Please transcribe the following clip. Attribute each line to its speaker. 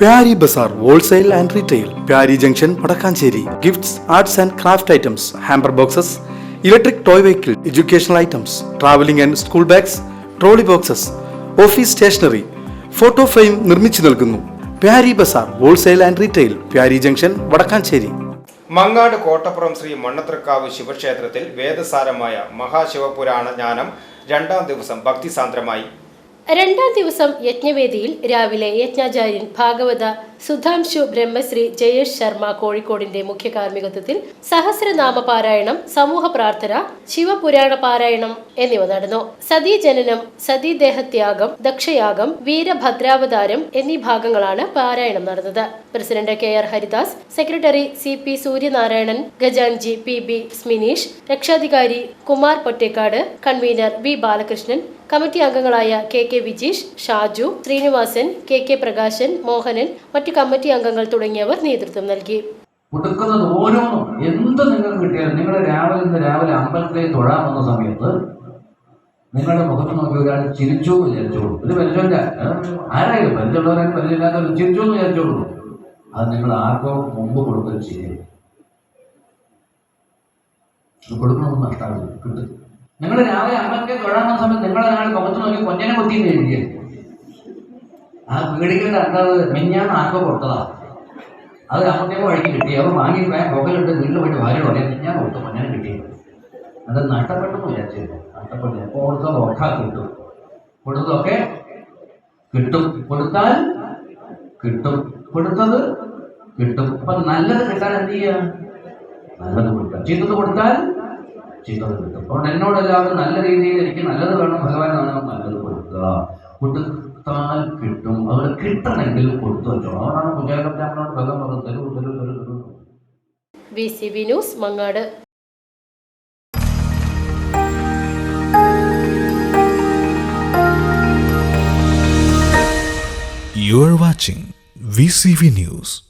Speaker 1: Pyari Bazar wholesale and retail Pyari junction Vadakkanchery. Gifts arts and craft items hamper boxes electric toy vehicle educational items travelling and school bags trolley boxes office stationery photo frame നിർമ്മിച്ചു നൽകുന്നു. Pyari Bazar wholesale and retail Pyari junction Vadakkanchery.
Speaker 2: Mangad Kottappuram Shri Mannathrakkavu ശിവക്ഷേത്രത്തിൽ വേദസാരമായ മഹാശിവപുരാണ ജ്ഞാനം രണ്ടാം ദിവസം ഭക്തിസാന്ദ്രമായി.
Speaker 3: രണ്ടാം ദിവസം യജ്ഞവേദിയിൽ രാവിലെ യജ്ഞാചാര്യൻ ഭാഗവത സുധാംശു ബ്രഹ്മശ്രീ ജയേഷ് ശർമ്മ കോഴിക്കോടിന്റെ മുഖ്യ കാർമ്മികത്വത്തിൽ സഹസ്രനാമ പാരായണം സമൂഹ പ്രാർത്ഥന ശിവപുരാണ പാരായണം എന്നിവ നടന്നു. സതീജനനം സതീദേഹത്യാഗം ദക്ഷയാഗം വീരഭദ്രാവതാരം എന്നീ ഭാഗങ്ങളാണ് പാരായണം നടന്നത്. President K R Haridas secretary C P Suryanarayanan ഗജാൻജി P B Smineesh രക്ഷാധികാരി Kumar Pottekkad convener V Balakrishnan committee അംഗങ്ങളായ K K Vijeesh Shaju Srinivasan K K Prakashan Mohanan മറ്റു കമ്മിറ്റി അംഗങ്ങൾ തുടങ്ങിയവർ നേതൃത്വം നൽകി.
Speaker 4: കൊടുക്കുന്നത് ഓരോന്നും എന്ത് നിങ്ങൾക്ക് കിട്ടിയാലും നിങ്ങൾ രാവിലെ ഇന്ന് രാവിലെ അമ്പലത്തിലേക്ക് തൊഴാൻ വന്ന സമയത്ത് നിങ്ങളുടെ മുഖത്ത് നോക്കി ഒരാൾ ചിരിച്ചു വിചാരിച്ചോളൂ ഇത് പരിചയമില്ല. ആരായാലും പരിചയമുള്ളവരായാലും പരിചയമില്ലാത്തവർ ചിരിച്ചു എന്ന് വിചാരിച്ചോളൂ അത് നിങ്ങൾ ആർക്കോ മുമ്പ് കൊടുക്കുകയും ചെയ്യും കൊടുക്കണമെന്ന് നഷ്ടാവില്ല. കിട്ടും. നിങ്ങൾ രാവിലെ അമ്മയ്ക്ക് വന്ന സമയത്ത് നിങ്ങളെ ഒരാൾ മുഖത്ത് നോക്കി കൊഞ്ഞനെ കൊത്തി എഴുതിയ ആ പീടികളുടെ അണ്ടത് മിഞ്ഞാന്ന് ആർക്കോ കൊടുത്തതാ. അത് അമ്മത്തേക്ക് വഴിക്ക് കിട്ടി. അവർ വാങ്ങി പോയാൽ പുകലിട്ട് വീട്ടിൽ പോയിട്ട് ഭാര്യ പറയാം മിഞ്ഞാന്ന് കൊടുത്തു കൊഞ്ഞനെ കിട്ടി. അത് നഷ്ടപ്പെട്ടെന്ന് വിചാരിച്ചില്ല നഷ്ടപ്പെട്ടു. അപ്പോൾ കൊടുത്തത് ഒട്ടാ കിട്ടും. കൊടുത്തതൊക്കെ കിട്ടും. കൊടുത്താൽ കിട്ടും. കൊടുത്തത് കിട്ടും. അപ്പൊ നല്ലത് കിട്ടാൻ എന്ത് ചെയ്യുക നല്ലത് കൊടുക്കുക ചീത്തത് കൊടുത്താൽ ചീത്തത് കിട്ടും. അതുകൊണ്ട് എന്നോട് എല്ലാവരും നല്ല രീതിയിൽ എനിക്ക് നല്ലത് വേണം ഭഗവാൻ നമുക്ക് നല്ലത് കൊടുക്കുക. കൊടുത്താൽ കിട്ടും. അതുകൊണ്ട് കിട്ടണമെങ്കിൽ കൊടുത്തു വെച്ചോളൂ. അതുകൊണ്ടാണ് കുജാഗ്രബ്രാഹ്മണോട് ഭഗവാൻ പറഞ്ഞത് തരൂ തരൂ തരൂ തരൂ.
Speaker 3: V C V news Mangad.
Speaker 5: You are watching VCV News.